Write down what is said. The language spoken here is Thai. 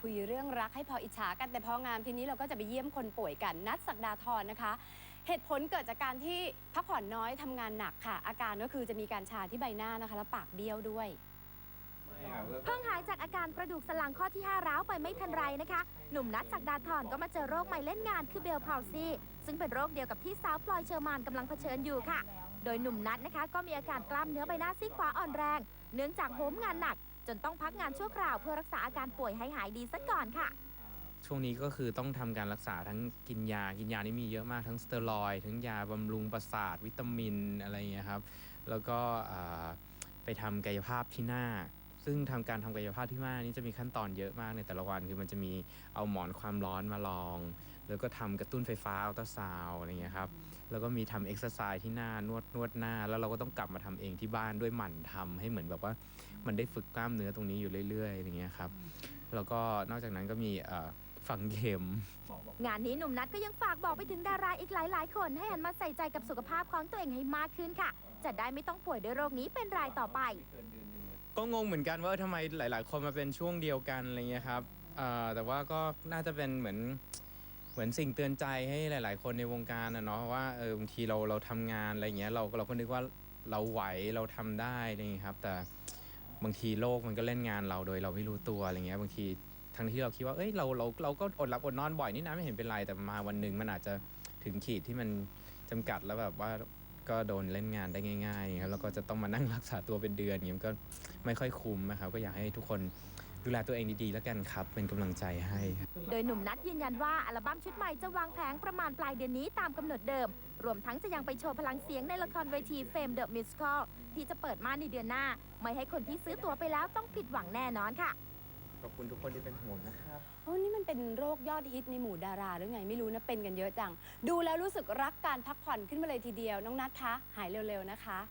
คุยเรื่องรักให้พออิจฉากันแต่พองามทีนี้เราก็จะไปเยี่ยมคนป่วยกันนัดสักดาทรนะคะ เหตุผลเกิดจากการที่พักผ่อนน้อยทำงานหนักค่ะ อาการก็คือจะมีการชาที่ใบหน้านะคะ แล้วปากเบี้ยวด้วยเพิ่งหายจากอาการกระดูกสันหลังข้อที่ 5 ร้าวไปไม่ทันไรนะคะ หนุ่มนัทศักดาธรก็มาเจอโรคใหม่เล่นงานคือเบลพาวซีซึ่งเป็นโรคเดียวกับที่สาวพลอยเชอร์มานกำลังเผชิญอยู่ค่ะ โดยหนุ่มนัทนะคะ ก็มีอาการกล้ามเนื้อใบหน้าซีกขวาอ่อนแรง เนื่องจากโหมงานหนัก จนต้องพักงานชั่วคราวเพื่อรักษาอาการป่วยให้หายดีซะก่อนค่ะ ช่วงนี้ก็คือต้องทำการรักษาทั้งกินยา กินยานี่มีเยอะมากทั้งสเตียรอยด์ทั้งยาบำรุงประสาท วิตามินอะไรอย่างเงี้ยครับ แล้วก็อ่าไปทำกายภาพที่หน้า ซึ่งทำการทำกายภาพที่หน้านี่จะมีขั้นตอนเยอะมากในแต่ละวัน คือมันจะมีเอาหมอนความร้อนมาลอง แล้วก็ทำกระตุ้นไฟฟ้าอัลตราซาวอะไรอย่างเงี้ยครับแล้วก็มีทำเอ็กซ์ไซส์ที่หน้านวดนวดหน้า แล้วเราก็ต้องกลับมาทำเองที่บ้านด้วยหมั่นทำให้เหมือนแบบว่ามันได้ฝึกกล้ามเนื้อตรงนี้อยู่เรื่อยๆอย่างเงี้ยครับแล้วก็นอกจากนั้นก็มีเอ่อฝังเข็ม งานนี้หนุ่มนัทก็ยังฝากบอกไปถึงดาราอีกหลาย ๆ คน ให้หันมาใส่ใจกับสุขภาพของตัวเองให้มากขึ้นค่ะ จะได้ไม่ต้องป่วยด้วยโรคนี้เป็นรายต่อไป ก็งงเหมือนกันว่าเออทำไมหลาย ๆ คนมาเป็นช่วงเดียวกันอะไรเงี้ยครับเอ่อแต่ว่าก็น่าจะเป็นเหมือน เหมือนสิ่งเตือนใจให้หลาย ๆ คนในวงการนะเนาะว่าเออบางทีเราเราทำงานอะไรเงี้ยเราเราก็นึกว่าเราไหวเราทำได้อะไรเงี้ยครับ แต่บางทีโลกมันก็เล่นงานเราโดยเราไม่รู้ตัวอะไรเงี้ยบางทีทั้งที่เราคิดว่าเอ้ยเราเราเราก็อดหลับอดนอนบ่อยนี่นะไม่เห็นเป็นไรแต่มาวันหนึ่งมันอาจจะถึงขีดที่มันจำกัดแล้วแบบว่าก็โดนเล่นงานได้ง่ายๆครับแล้วก็จะต้องมานั่งรักษาตัวเป็นเดือนอย่างเงี้ยก็ไม่ค่อยคุ้มนะครับก็อยากให้ทุกคน ดูแลตัวเองดีๆ แล้วกันครับ เป็นกำลังใจให้ครับโดยหนุ่มนัทยืนยันว่าอัลบั้มชุดใหม่จะวางแผงประมาณปลายเดือนนี้ตามกำหนดเดิม รวมทั้งจะยังไปโชว์พลังเสียงในละครเวทีเฟมเดอะมิส c ลที่จะเปิดมาในเดือนหน้า ไม่ให้คนที่ซื้อตั๋วไปแล้วต้องผิดหวังแน่นอนค่ะ ขอบคุณทุกคนที่เป็นห่วงนะครับ โอ้นี่มันเป็นโรคยอดฮิตในหมู่ดาราหรือไงไม่รู้นะเป็นกันเยอะจัง ดูแล้วรู้สึกรักการพักผ่อนขึ้นมาเลยทีเดียว น้องนัทคะ หายเร็วๆนะคะ